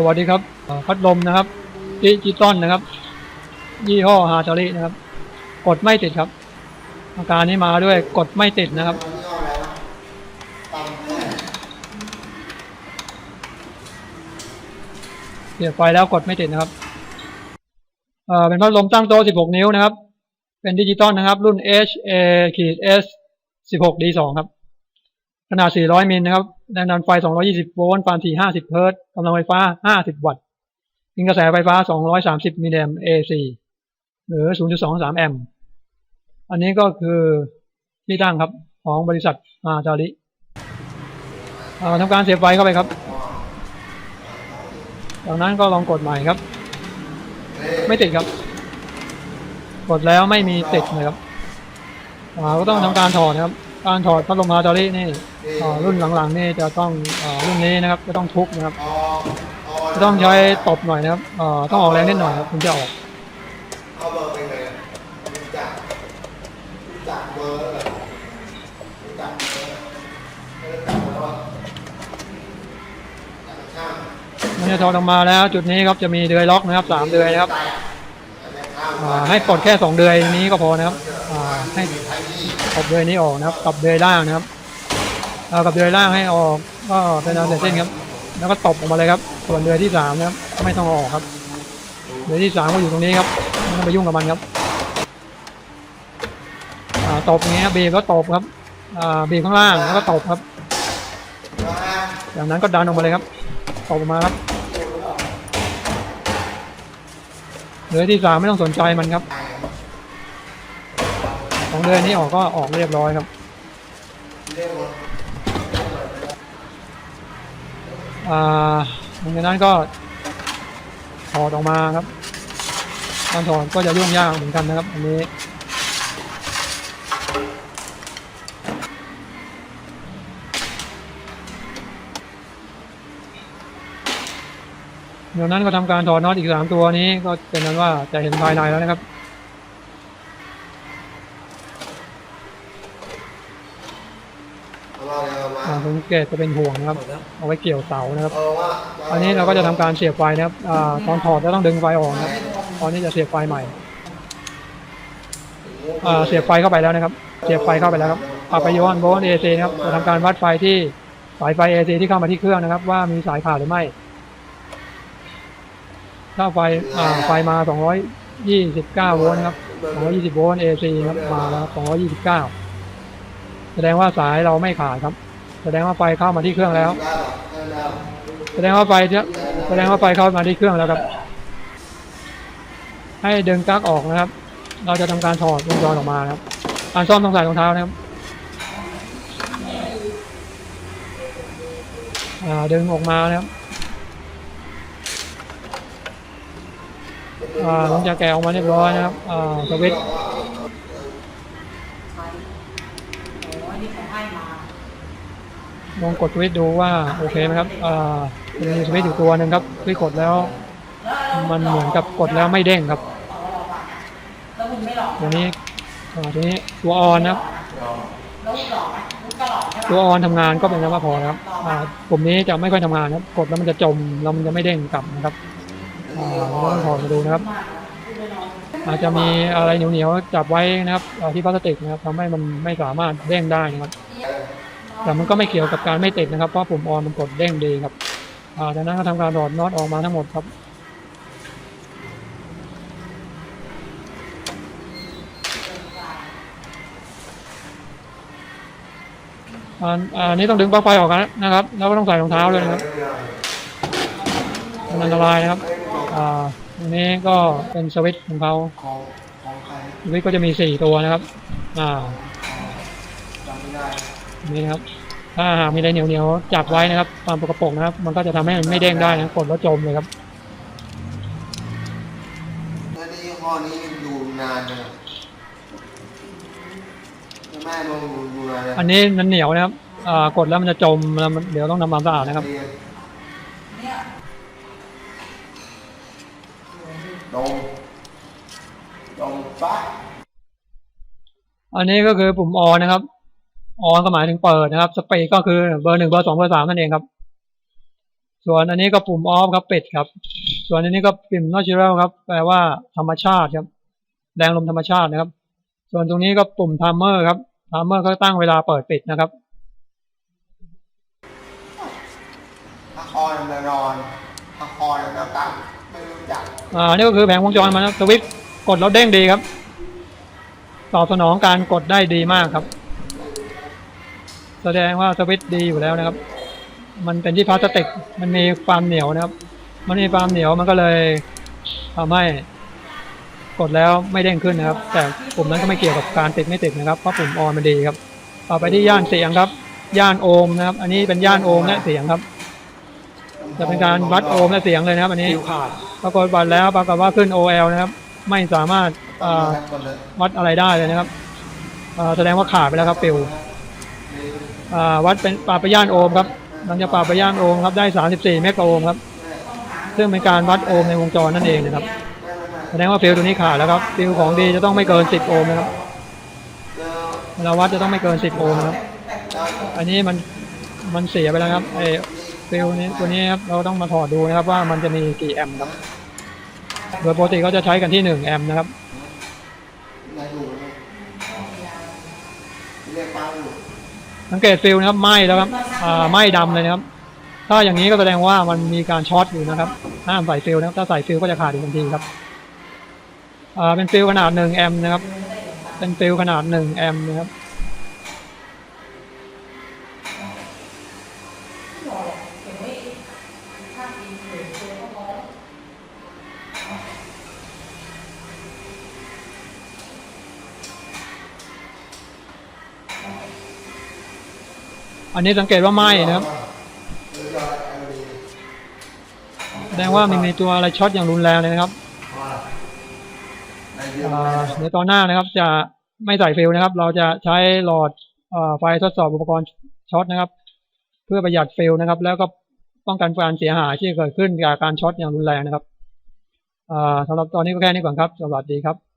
สวัสดีครับพัดลมนะครับดิจิตอลนะครับ ยี่ห้อฮาตารินะครับ กดไม่ติดครับ อาการนี้มาด้วยกดไม่ติดนะครับเสียบไฟแล้วกดไม่ติดนะครับเอ่อเป็นพัดลมตั้งโต๊ะ 16 นิ้วนะครับ เป็นดิจิตอลนะครับ รุ่น HA S 16 D2 ครับ ขนาด 400 มิลนะครับ แรงดันไฟ 220 โวลต์ ความถี่ 50 เฮิรตซ์กำลังไฟฟ้า 50 วัตต์ยิงกระแสไฟฟ้า 230 มิลลิแอมป์ AC หรือ 0.23 แอมป์ อันนี้ก็คือที่ตั้งครับของบริษัทอาจาริเอ่อทำการเสียบไฟเข้าไปครับ จากนั้นก็ลองกดใหม่ครับ ไม่ติดครับ กดแล้วไม่มีติดนะครับอ่าก็ต้องทำการถอดนะครับ การถอดพัดลมฮาตารินี่อ่ารุ่นหลังๆนี่จะต้องอ่ารุ่นนี้นะครับจะต้องทุบนะครับจะต้องใช้ตบหน่อยนะครับอ่าต้องออกแรงนิดหน่อยครับถึงจะออกเอาเบอร์ไปเลยรู้จักรู้จักเบอร์เลยรู้จักเบอร์ไม่รู้จักเบอร์ว่าจักช่างมันจะถอดออกมาแล้วจุดนี้ครับจะมีเดือยล็อกนะครับสามเดือยนะครับแต่ช่างอ่าให้ปลดแค่สองเดือยนี้ก็พอนะครับอ่า ให้ปลดเดยนี้ออกนะครับกับเดยล่างนะครับเอากับเดยล่างให้ออกก็เป็นอันเสร็จสิ้นครับ แล้วก็ตบออกมาเลยครับ ส่วนเดยที่สามนะครับ ไม่ต้องอออกครับเดยที่สามก็อยู่ตรงนี้ครับไม่ต้องไปยุ่งกับมันครับตบอย่างเงี้ยบีบแล้วตบครับอ่าบีข้างล่างแล้วก็ตบครับว่าจากนั้นก็ดันออกมาเลยครับตบออกมาครับเดือยที่สามไม่ต้องสนใจมันครับ สองเดือนนี้ออกก็ออกเรียบร้อยครับอ่าหลังจากนั้นก็ถอดออกมาครับการถอดก็จะยุ่งยากเหมือนกันนะครับ อันนี้ เดี๋ยวนั้นก็ทำการถอดน็อตอีกสามตัวนี้ก็เป็นนั้นว่าจะเห็นภายในแล้วนะครับ เอามาอ่าสังเกตจะเป็นห่วงนะครับ เอาไว้เกี่ยวเสานะครับเอาว่าอันนี้เราก็จะทำการเสียบไฟนะครับอาตอนถอดจะต้องดึงไฟออกนะครับ ตอนนี้จะเสียบไฟใหม่อ่าเสียบไฟเข้าไปแล้วนะครับ เสียบไฟเข้าไปแล้วครับปรับไปย้อนโวลต์เอซีนะครับจะทำการวัดไฟที่สายไฟเอซีที่เข้ามาที่เครื่องนะครับ ว่ามีสายขาดหรือไม่ ถ้าไฟอ่าไฟมา 229 โวลต์นะครับ 220 โวลต์เอซีครับมาแล้วครับ229 แสดงว่าสายเราไม่ขาดครับ แสดงว่าไฟเข้ามาที่เครื่องแล้ว แสดงว่าไฟแสดงว่าไฟเข้ามาที่เครื่องแล้วครับ ให้ดึงปลั๊กออกนะครับ เราจะทำการถอดวงจรออกมานะครับ การซ่อมต้องใส่รองเท้านะครับดึงออกมานะครับอ่าหลังจากแกะออกมาเรียบร้อยนะครับสวิตช์ โอ้ยนี่เขาให้มา ลองกดสวิตดูว่าโอเคไหมครับอ่ามีสวิตอยู่ตัวหนึ่งครับที่กดแล้ว มันเหมือนกับกดแล้วไม่เด้งครับตัวนี้อ่าตัวนี้ตัวออนนะครับตัวออนทำงานก็เป็นแล้วว่าพอครับอ่ากลุ่มนี้จะไม่ค่อยทำงานครับ กดแล้วมันจะจมแล้วมันจะไม่เด้งกลับนะครับอ่าเราต้องถอดมาดูนะครับ อาจจะมีอะไรเหนียวๆจับไว้นะครับอ่าที่พลาสติกนะครับทำให้มันไม่สามารถเด้งได้นะครับ แต่มันก็ไม่เกี่ยวกับการไม่ติดนะครับ เพราะปุ่มออนมันกดเด้งดีครับจากนั้นก็ทำการถอดน็อตออกมาทั้งหมดครับอันอันนี้ต้องดึงปลั๊กไฟออกนะนะครับ แล้วก็ต้องใส่รองเท้าด้วยนะครับมันอันตรายนะครับ อ่าอันนี้ก็เป็นสวิตช์ของเขาสวิตช์ก็จะมีสี่ตัวนะครับ อ่า นนี้นะครับ ถ้าหากมีอะไรเหนียวๆจับไว้นะครับ ตามปกปรกนะครับ มันก็จะทำให้มันไม่เด้งได้นะครับกดแล้วจมเลยครับแล้วนี่ยี่ห้อนี้อยู่นานเลยแม่ลงอยู่อยู่นานเลยอันนี้มันเหนียวนะครับอ่ากดแล้วมันจะจมแล้วมันเดี๋ยวต้องทำความสะอาดนะครับเยนเนี่ยลงลงปั๊บอันนี้ก็คือปุ่มออนนะครับ ออนก็หมายถึงเปิดนะครับสปีดก็คือเบอร์หนึ่งเบอร์สองเบอร์สามนั่นเองครับ ส่วนอันนี้ก็ปุ่มออฟครับปิดครับ ส่วนอันนี้ก็ปุ่ม natural ครับ แปลว่าธรรมชาติครับ แรงลมธรรมชาตินะครับ ส่วนตรงนี้ก็ปุ่ม timer ครับ timer ก็ตั้งเวลาเปิดปิดนะครับถ้าคอยมันนอนถ้าคอยมันตั้งไม่รู้จักอ่านี่ก็คือแผงวงจรมันนะสวิตช์กดแล้วเด้งดีครับ ตอบสนองการกดได้ดีมากครับ แสดงว่าสวิตช์ดีอยู่แล้วนะครับ มันเป็นที่พลาสติก มันมีความเหนียวนะครับ มันมีความเหนียวมันก็เลยทำให้กดแล้วไม่เด้งขึ้นนะครับ แต่ปุ่มนั้นก็ไม่เกี่ยวกับการติดไม่ติดนะครับเพราะปุ่มออนมันดีครับต่อไปที่ย่านเสียงครับ ย่านโอห์มนะครับ อันนี้เป็นย่านโอห์มและเสียงครับ จะเป็นการวัดโอห์มและเสียงเลยนะครับ อันนี้ฟิวขาดปรากฏวัดแล้วปรากฏว่าขึ้น OL นะครับ ไม่สามารถเอ่อคนเลยวัดอะไรได้เลยนะครับเอ่อแสดงว่าขาดไปแล้วครับฟิวอ่า วัดเป็นปรับไปย่านโอห์มครับหลังจากปรับไปย่านโอห์มครับได้ 34 เมกะโอห์มครับ ซึ่งเป็นการวัดโอห์มในวงจรนั่นเองนะครับแสดงว่าฟิวตัวนี้ขาดแล้วครับฟิวของดีจะต้องไม่เกิน 10 โอห์มนะครับเวลาวัดจะต้องไม่เกิน 10 โอห์มนะครับ อันนี้มันมันเสียไปแล้วครับไอ้ฟิวนี้ตัวนี้ครับเราต้องมาถอดดูนะครับว่ามันจะมีกี่แอมป์ครับ โดยปกติก็จะใช้กันที่ 1 แอมป์นะครับ นายดูนะเรียกป้าอยู่ สังเกตฟิลนะครับไหม้แล้วครับไหม้ดำเลยนะครับ ถ้าอย่างนี้ก็แสดงว่ามันมีการช็อตอยู่นะครับห้ามใส่ฟิลนะครับ ถ้าใส่ฟิลก็จะขาดอีกทันทีครับเป็นฟิลขนาดหนึ่งแอมป์นะครับ เป็นฟิลขนาดหนึ่งแอมป์นะครับ อันนี้สังเกตว่าไหม้นะครับแสดงว่ามันตัวอะไรช็อตอย่างรุนแรงเลยนะครับในเรื่องอ่าในตอนหน้านะครับ จะไม่ใส่ฟิลนะครับ เราจะใช้หลอดอไฟทดสอบอุปกรณ์ช็อตนะครับ เพื่อประหยัดฟิลนะครับ แล้วก็ป้องกันการเสียหายที่เกิดขึ้นจากการช็อตอย่างรุนแรงนะครับสำหรับตอนนี้ก็แค่นี้ก่อนครับ สวัสดีครับ